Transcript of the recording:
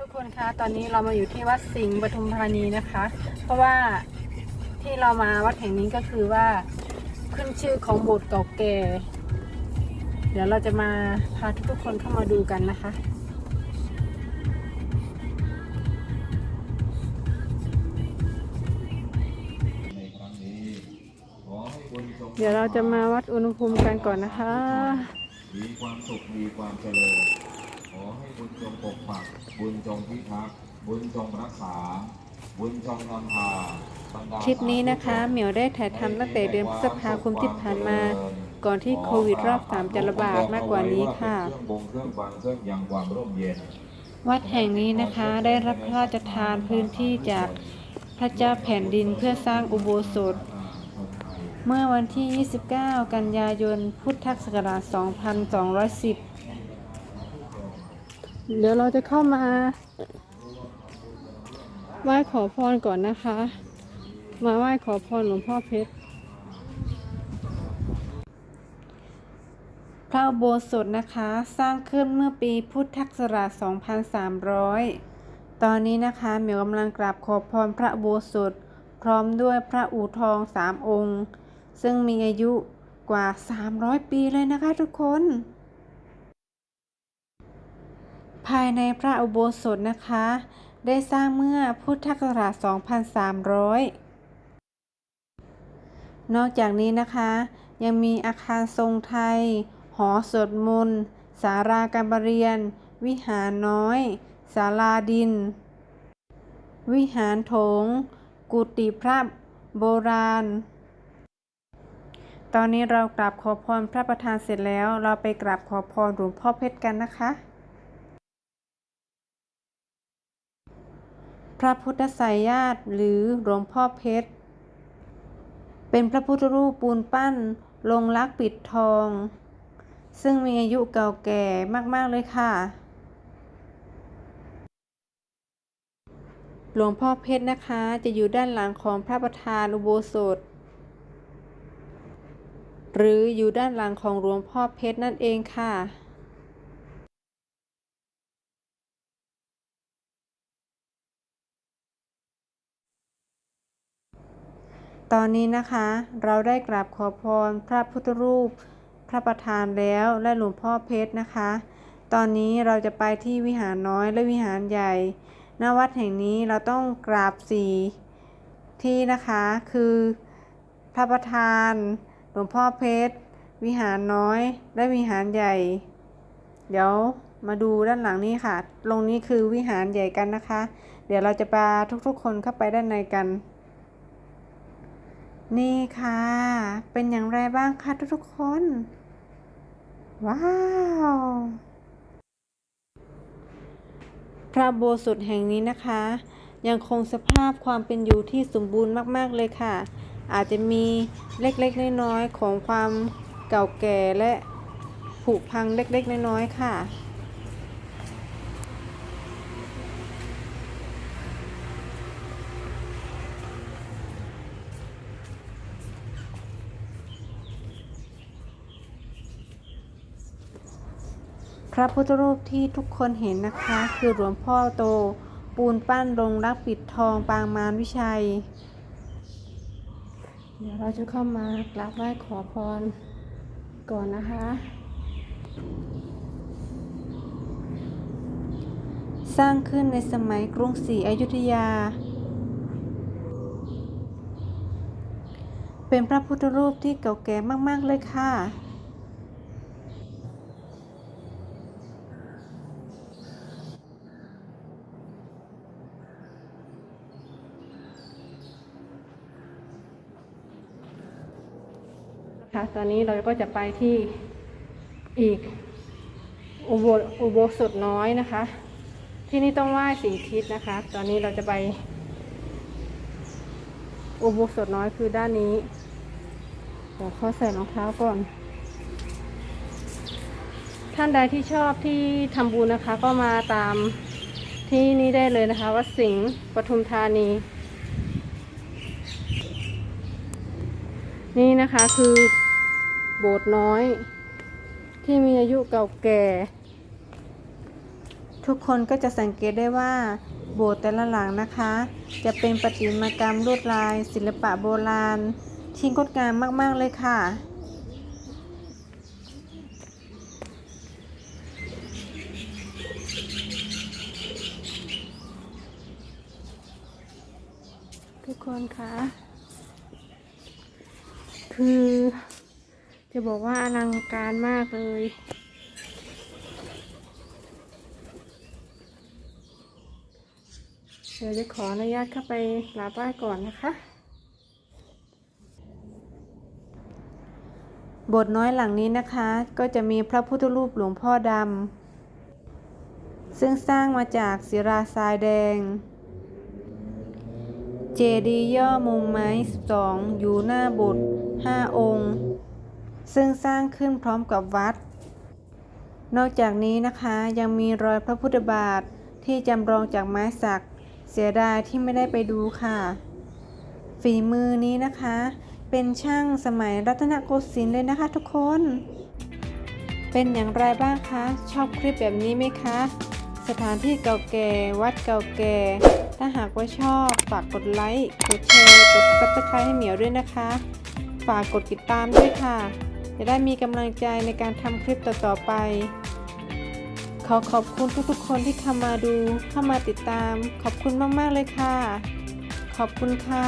ทุกคนคะตอนนี้เรามาอยู่ที่วัดสิงห์ปทุมธานีนะคะ เพราะว่าที่เรามาวัดแห่งนี้ก็คือว่าขึ้นชื่อของโบสถ์เก่าแก่ เดี๋ยวเราจะมาพาทุกๆคนเข้ามาดูกันนะคะเดี๋ยวเราจะมาวัดอุณหภูมิกันก่อนนะคะ มีความสุข มีความเจริญ ขอให้บุญจงปกปัก บุญจงพิทักษ์ บุญจงรักษา บุญจงนำพาบรรดาคลิปนี้นะคะเหมียวได้ถ่ายทำตั้งแต่เดือนพฤษภาคมที่ผ่านมา ก่อนที่โควิดรอบสามจะระบาดมากกว่านี้ค่ะเครื่องบงเครื่องฟังเครื่องยังความร่มเย็นวัดแห่งนี้นะคะได้รับพระราชทานพื้นที่จากพระเจ้าแผ่นดินเพื่อสร้างอุโบสถ เมื่อวันที่ 29 กันยายน พุทธศักราช 2210 เดี๋ยวเราจะเข้ามาไหว้ขอพรก่อนนะคะ มาไหว้ขอพรหลวงพ่อเพชร พระโบสถนะคะ สร้างขึ้นเมื่อปีพุทธศักราช 2300 ตอนนี้นะคะเหมียวกำลังกราบขอพรพระโบสถพร้อมด้วยพระอู่ทองสามองค์ ซึ่งมีอายุกว่า 300 ปีเลยนะคะทุกคน ภายในพระอุโบสถนะคะ ได้สร้างเมื่อพุทธศักราช 2300 นอกจากนี้นะคะ ยังมีอาคารทรงไทย หอสวดมนต์สาราการปรเรียน วิหารน้อยศาลาดิน วิหารโถง กุฏิพระโบราณ ตอนนี้เรากราบขอพรพระประธานเสร็จแล้ว เราไปกราบขอพรหลวงพ่อเพชรกันนะคะ พระพุทธไสยญาติหรือหลวงพ่อเพชร เป็นพระพุทธรูปปูนปั้นลงรักปิดทอง ซึ่งมีอายุเก่าแก่มาก ๆ เลยค่ะ หลวงพ่อเพชรนะคะจะอยู่ด้านหลังของพระประธานอุโบสถ หรืออยู่ด้านหลังของหลวงพ่อเพชรนั่นเองค่ะ ตอนนี้นะคะ เราได้กราบขอพรพระพุทธรูป พระประธานแล้วและหลวงพ่อเพชรนะคะ ตอนนี้เราจะไปที่วิหารน้อยและวิหารใหญ่ณวัดแห่งนี้เราต้องกราบสี่ที่นะคะคือพระประธาน หลวงพ่อเพชร วิหารน้อย และวิหารใหญ่ เดี๋ยวมาดูด้านหลังนี้ค่ะ ตรงนี้คือวิหารใหญ่กันนะคะ เดี๋ยวเราจะพาทุกๆคนเข้าไปด้านในกัน นี่ค่ะ เป็นอย่างไรบ้างคะทุกๆคน ว้าวพระโบสถแห่งนี้นะคะ ยังคงสภาพความเป็นอยู่ที่สมบูรณ์มากๆเลยค่ะ อาจจะมีเล็กๆน้อยๆของความเก่าแก่และผุพังเล็กๆน้อยๆค่ะ ระพุทธรูปที่ทุกคนเห็นนะคะ คือหลวงพ่อโต ปูนปั้นลงรักปิดทองปางมารวิชัย เดี๋ยวเราจะเข้ามากราบไหว้ขอพรก่อนนะคะ สร้างขึ้นในสมัยกรุงศรีอยุธยา เป็นพระพุทธรูปที่เก่าแก่มาก ๆ เลยค่ะ ตอนนี้เราก็จะไปที่อีกอุโบอุโบสถน้อยนะคะ ที่นี่ต้องไหว้สี่ทิศนะคะ ตอนนี้เราจะไป อุโบสถน้อยคือด้านนี้เดี๋ยวเขาใส่รองเท้าก่อน ท่านใดที่ชอบที่ทำบุญนะคะ ก็มาตามที่นี่ได้เลยนะคะวัดสิงห์ปทุมธานี นี่นะคะคือ โบสถ์น้อย ที่มีอายุเก่าแก่ ทุกคนก็จะสังเกตได้ว่า โบสถ์แต่ละหลังนะคะ จะเป็นประติมากรรมลวดลาย ศิลปะโบราณ ที่งดงามมากๆเลยค่ะทุกคนคะ คือ จะบอกว่าอลังการมากเลย เดี๋ยวจะขออนุญาตเข้าไปกราบไหว้ก่อนนะคะโบทน้อยหลังนี้นะคะ ก็จะมีพระพุทธรูปหลวงพ่อดำ ซึ่งสร้างมาจากศิราทรายแดงเจดีย์ย่อมุงไม้ 12 อยู่หน้าโบสถ์5องค์ ซึ่งสร้างขึ้นพร้อมกับวัด นอกจากนี้นะคะยังมีรอยพระพุทธบาทที่จำลองจากไม้สัก เสียดายที่ไม่ได้ไปดูค่ะ ฝีมือนี้นะคะ เป็นช่างสมัยรัตนโกสินทร์เลยนะคะทุกคน เป็นอย่างไรบ้างคะ ชอบคลิปแบบนี้ไหมคะ สถานที่เก่าแก่ วัดเก่าแก่ ถ้าหากว่าชอบฝากกดไลค์ กดแชร์ กด subscribe ให้เหมียวด้วยนะคะ ฝากกดติดตามด้วยค่ะ จะได้มีกำลังใจในการทำคลิปต่อๆไป ขอขอบคุณทุกๆคนที่เข้ามาดูเข้ามาติดตาม ขอบคุณมากๆเลยค่ะ ขอบคุณค่ะ